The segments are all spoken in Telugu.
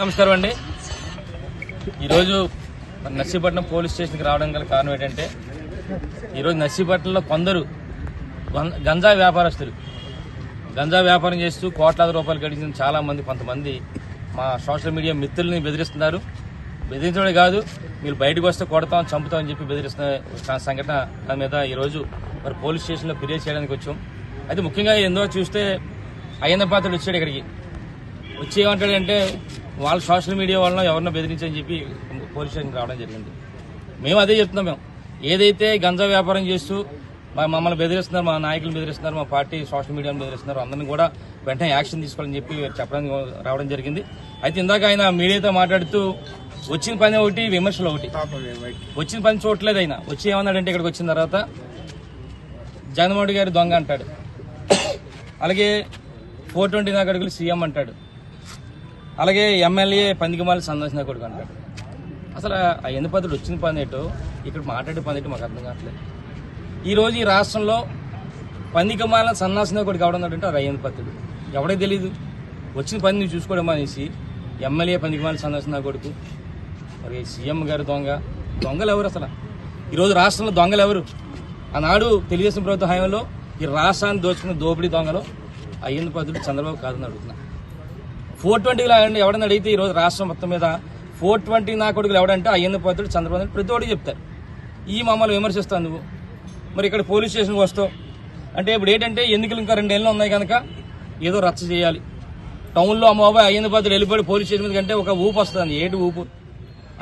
నమస్కారం అండి. ఈరోజు మన నర్సీపట్నం పోలీస్ స్టేషన్కి రావడం గల కారణం ఏంటంటే ఈరోజు నర్సీపట్నంలో కొందరు గం- గంజా వ్యాపారస్తులు. గంజా వ్యాపారం చేస్తూ కోట్లాది రూపాయలు గడించిన చాలామంది కొంతమంది మా సోషల్ మీడియా మిత్రుల్ని బెదిరిస్తున్నారు. బెదిరించడమే కాదు మీరు బయటకు వస్తే కొడతాం చంపుతాం అని చెప్పి బెదిరిస్తున్న సంఘటన దాని మీద ఈరోజు మరి పోలీస్ స్టేషన్లో ఫిర్యాదు చేయడానికి వచ్చాం. అయితే ముఖ్యంగా ఏందో చూస్తే అయ్యన్న పాత్రుడు వచ్చాడు ఇక్కడికి. వచ్చి ఏమంటాడంటే వాళ్ళ సోషల్ మీడియా వలన ఎవరినో బెదిరించని చెప్పి పోలీస్ స్టేషన్కి రావడం జరిగింది. మేము అదే చెప్తున్నాం మేము. ఏదైతే గంజా వ్యాపారం చేస్తూ మా మమ్మల్ని బెదిరిస్తున్నారు మా నాయకులు బెదిరిస్తున్నారు మా పార్టీ సోషల్ మీడియాను బెదిరిస్తున్నారు అందరిని కూడా వెంటనే యాక్షన్ తీసుకోవాలని చెప్పి చెప్పడానికి రావడం జరిగింది. అయితే ఇందాక ఆయన మీడియాతో మాట్లాడుతూ వచ్చిన పని ఒకటి విమర్శలు ఒకటి. వచ్చిన పని చూడట్లేదు ఆయన. వచ్చి ఏమన్నాడంటే ఇక్కడికి వచ్చిన తర్వాత జగన్మోహన్ గారి దొంగ అంటాడు. అలాగే ఫోర్ ట్వంటీ నాగడుగులు సీఎం అంటాడు. అలాగే ఎమ్మెల్యే పందికిమాలి సందర్శన కొడుకు అంటాడు అసలు ఆ ఎన్ని పద్ధతులు వచ్చిన పని ఇక్కడ మాట్లాడే పని మాకు అర్థం కావట్లేదు. ఈరోజు ఈ రాష్ట్రంలో పందికమాల సందర్శన కొడుకు ఎవడం అంటే అది అయ్యింది పద్ధతుడు ఎవడే తెలీదు. వచ్చిన పని నువ్వు చూసుకోవడం అనేసి ఎమ్మెల్యే పందికమాల సందర్శన కొడుకు మరి సీఎం గారు దొంగ. దొంగలు ఎవరు అసలు? ఈరోజు రాష్ట్రంలో దొంగలు ఎవరు? ఆనాడు తెలుగుదేశం ప్రభుత్వ హయాంలో ఈ రాష్ట్రాన్ని దోచుకున్న దోపిడీ దొంగలు అయ్యింది పద్ధతుడు చంద్రబాబు కాదని అడుగుతున్నా. ఫోర్ ట్వంటీలో ఎవడని అడిగితే ఈరోజు రాష్ట్రం మొత్తం మీద ఫోర్ ట్వంటీ నా కొడుకులు ఎవడంటే అయ్యింది పోతాడు చంద్రబాబు ప్రతి ఒక్కటి చెప్తారు. ఈ మమ్మల్ని విమర్శిస్తావు నువ్వు. మరి ఇక్కడ పోలీస్ స్టేషన్కి వస్తావు. అంటే ఇప్పుడు ఏంటంటే ఎన్నికలు ఇంకా రెండేళ్ళు ఉన్నాయి కనుక ఏదో రచ్చ చేయాలి. టౌన్లో అమ్మ బాబాయ్ అయ్యింది వెళ్ళిపోయి పోలీస్ స్టేషన్ మీద కంటే ఒక ఊపు వస్తుంది. ఏంటి ఊపు?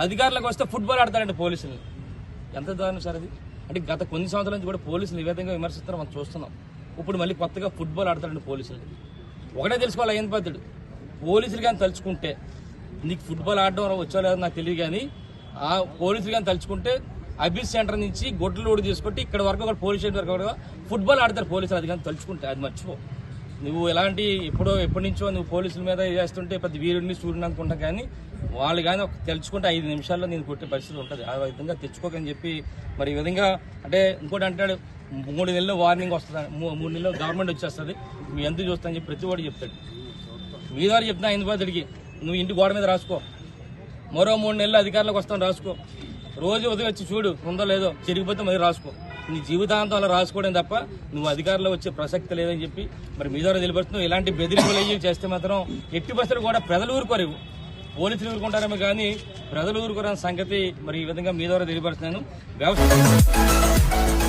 అధికారులకు వస్తే ఫుట్బాల్ ఆడతారంటే పోలీసులు. ఎంత దారుణం సార్ అది? అంటే గత కొన్ని సంవత్సరాల నుంచి కూడా పోలీసులు ఈ విధంగా విమర్శిస్తారు మనం చూస్తున్నాం. ఇప్పుడు మళ్ళీ కొత్తగా ఫుట్బాల్ ఆడతారండి పోలీసులు. ఒకటే తెలుసుకోవాలి అయ్యింది పద్ధతుడు పోలీసులు కానీ తలుచుకుంటే నీకు ఫుట్బాల్ ఆడడం వచ్చో లేదో నాకు తెలియదు కానీ ఆ పోలీసులు కానీ తలుచుకుంటే అబిస్ సెంటర్ నుంచి గొడ్లు లోడ్ తీసుకుంటే ఇక్కడ వరకు ఒక పోలీస్ స్టేషన్ వరకు కూడా ఫుట్బాల్ ఆడతారు పోలీసులు. అది కానీ తలుచుకుంటే అది మర్చిపో. నువ్వు ఎలాంటి ఎప్పుడో ఎప్పటి నుంచో నువ్వు పోలీసుల మీద చేస్తుంటే పెద్ద వీరుడిని సూర్యుని అనుకుంటా కానీ వాళ్ళు కానీ ఒక తెలుసుకుంటే ఐదు నిమిషాల్లో నేను కొట్టే పరిస్థితి ఉంటుంది. ఆ విధంగా తెచ్చుకోకని చెప్పి మరి ఈ విధంగా అంటే ఇంకోటి అంటాడు మూడు నెలలు వార్నింగ్ వస్తుంది మూడు నెలలు గవర్నమెంట్ వచ్చేస్తుంది. మీ ఎందుకు చూస్తా అని చెప్పి ప్రతి వాడు చెప్తాడు. మీ ద్వారా చెప్తున్నా ఐదు నువ్వు ఇంటి గోడ మీద రాసుకో. మరో మూడు నెలలు అధికారులకు వస్తాను రాసుకో. రోజు ఉదయం వచ్చి చూడు ఉందో లేదో చెరిగిపోతే మరి రాసుకో. నీ జీవితాంతం అలా రాసుకోవడం తప్ప నువ్వు అధికారంలో వచ్చే ప్రసక్తి లేదని చెప్పి మరి మీ ద్వారా తెలియపరుస్తున్నావు ఇలాంటి బెదిరింపులు అయ్యి చేస్తే మాత్రం ఎట్టి బస్సులు కూడా ప్రజలు ఊరుకోరు పోలీసులు ఊరుకుంటారేమో కానీ ప్రజలు ఊరుకోరని సంగతి మరి ఈ విధంగా మీ ద్వారా తెలియపరుస్తున్నాను. వ్యవస్థ